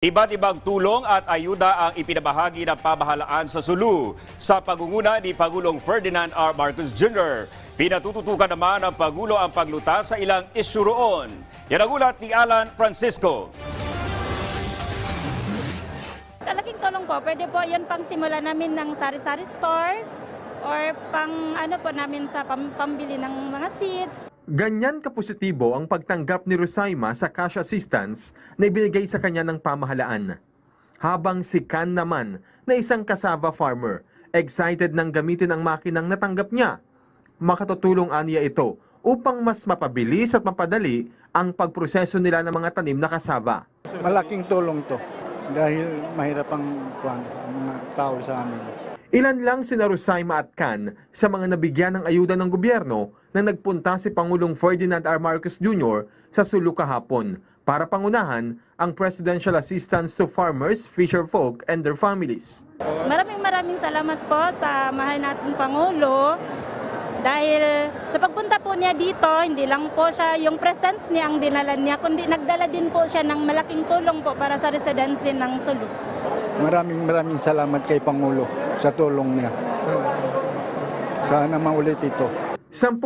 Iba't ibang tulong at ayuda ang ipinabahagi ng pamahalaan sa Sulu sa pagunguna ni Pangulong Ferdinand R. Marcos Jr. Pinatututukan naman ng Pangulo ang paglutas sa ilang isyu roon. Yan ang ulat ni Alan Francisco. Kalaking tulong po. Pwede po yun pang simula namin ng sari-sari store or pang ano po namin sa pam- pambili ng mga seeds. Ganyan kapositibo ang pagtanggap ni Rosaima sa cash assistance na ibinigay sa kanya ng pamahalaan. Habang si Kan naman na isang kasaba farmer, excited nang gamitin ang makinang natanggap niya. Makatutulong aniya ito upang mas mapabilis at mapadali ang pagproseso nila ng mga tanim na kasaba. Malaking tulong to dahil mahirap ang kwan, mga tao sa amin. Ilan lang sina Rosaima at Can sa mga nabigyan ng ayuda ng gobyerno na nagpunta si Pangulong Ferdinand R. Marcos Jr. sa Sulu kahapon para pangunahan ang Presidential Assistance to Farmers, Fisherfolk, and their families. Maraming maraming salamat po sa mahal nating Pangulo dahil sa pagpunta po niya dito, hindi lang po siya yung presence niya ang dinala niya, kundi nagdala din po siya ng malaking tulong po para sa residency ng Sulu. Maraming maraming salamat kay Pangulo sa tulong niya. Sana maulit ito. 10,000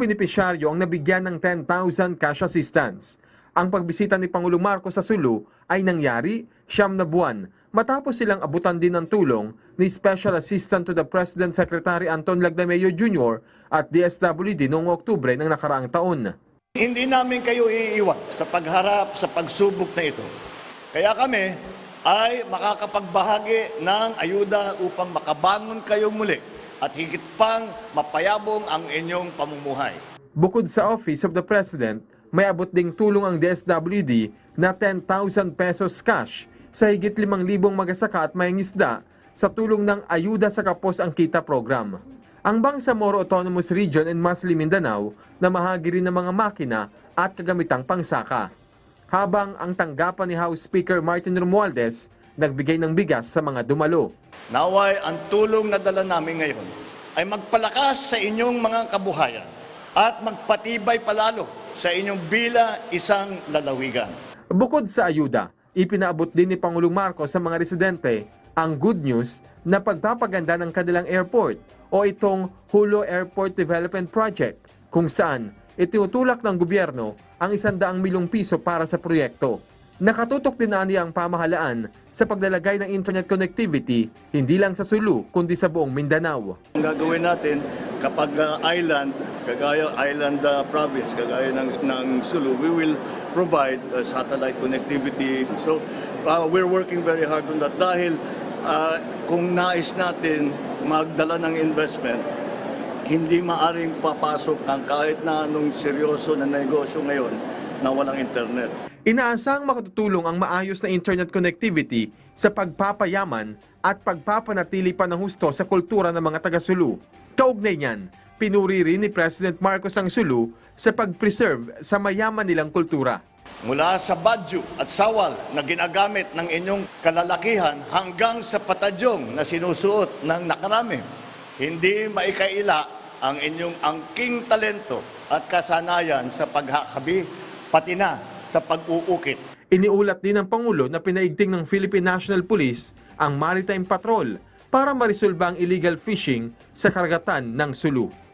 benepisyaryo ang nabigyan ng 10,000 cash assistance. Ang pagbisita ni Pangulong Marcos sa Sulu ay nangyari siyam na buwan matapos silang abutan din ng tulong ni Special Assistant to the President Secretary Anton Lagdameo Jr. at DSWD noong Oktubre ng nakaraang taon. Hindi namin kayo iiwan sa pagharap sa pagsubok na ito. Kaya kami ay makakapagbahagi ng ayuda upang makabangon kayo muli at higit pang mapayabong ang inyong pamumuhay. Bukod sa Office of the President, may abot ding tulong ang DSWD na 10,000 pesos cash sa higit 5,000 magasaka at mayangisda sa tulong ng Ayuda sa Kapos ang Kita program. Ang Bangsamoro Autonomous Region and Masli Mindanao na mahagi rin ng mga makina at kagamitang pangsaka. Habang ang tanggapan ni House Speaker Martin Romualdez nagbigay ng bigas sa mga dumalo. Naway ang tulong na dala namin ngayon ay magpalakas sa inyong mga kabuhayan at magpatibay palalo sa inyong bila isang lalawigan. Bukod sa ayuda, ipinaabot din ni Pangulong Marcos sa mga residente ang good news na pagpapaganda ng kanilang airport o itong Hulo Airport Development Project kung saan itinutulak ng gobyerno ang 100 milyong piso para sa proyekto. Nakatutok din na niya ang pamahalaan sa paglalagay ng internet connectivity hindi lang sa Sulu kundi sa buong Mindanao. Ang gagawin natin kapag uh, island, kagaya island uh, province, kagaya ng, ng Sulu, we will provide uh, satellite connectivity. So uh, we're working very hard on that dahil uh, kung nais natin magdala ng investment, hindi maaring papasok ang kahit na anong seryoso na negosyo ngayon na walang internet. Inaasang makatutulong ang maayos na internet connectivity sa pagpapayaman at pagpapanatili pa ng husto sa kultura ng mga taga-Sulu. Kaugnay niyan, pinuri rin ni President Marcos ang Sulu sa pag-preserve sa mayaman nilang kultura. Mula sa badyo at sawal na ginagamit ng inyong kalalakihan hanggang sa patadyong na sinusuot ng nakarami. Hindi maikaila ang inyong angking talento at kasanayan sa paghakabi, pati na sa pag-uukit. Iniulat din ng Pangulo na pinaigting ng Philippine National Police ang Maritime Patrol para marisolba ang illegal fishing sa karagatan ng Sulu.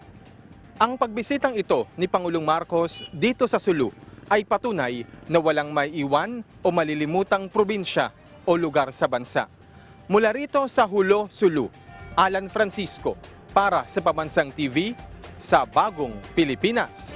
Ang pagbisitang ito ni Pangulong Marcos dito sa Sulu ay patunay na walang maiiwan o malilimutang probinsya o lugar sa bansa. Mula rito sa Hulo, Sulu, Alan Francisco para sa Pamansang TV sa Bagong Pilipinas.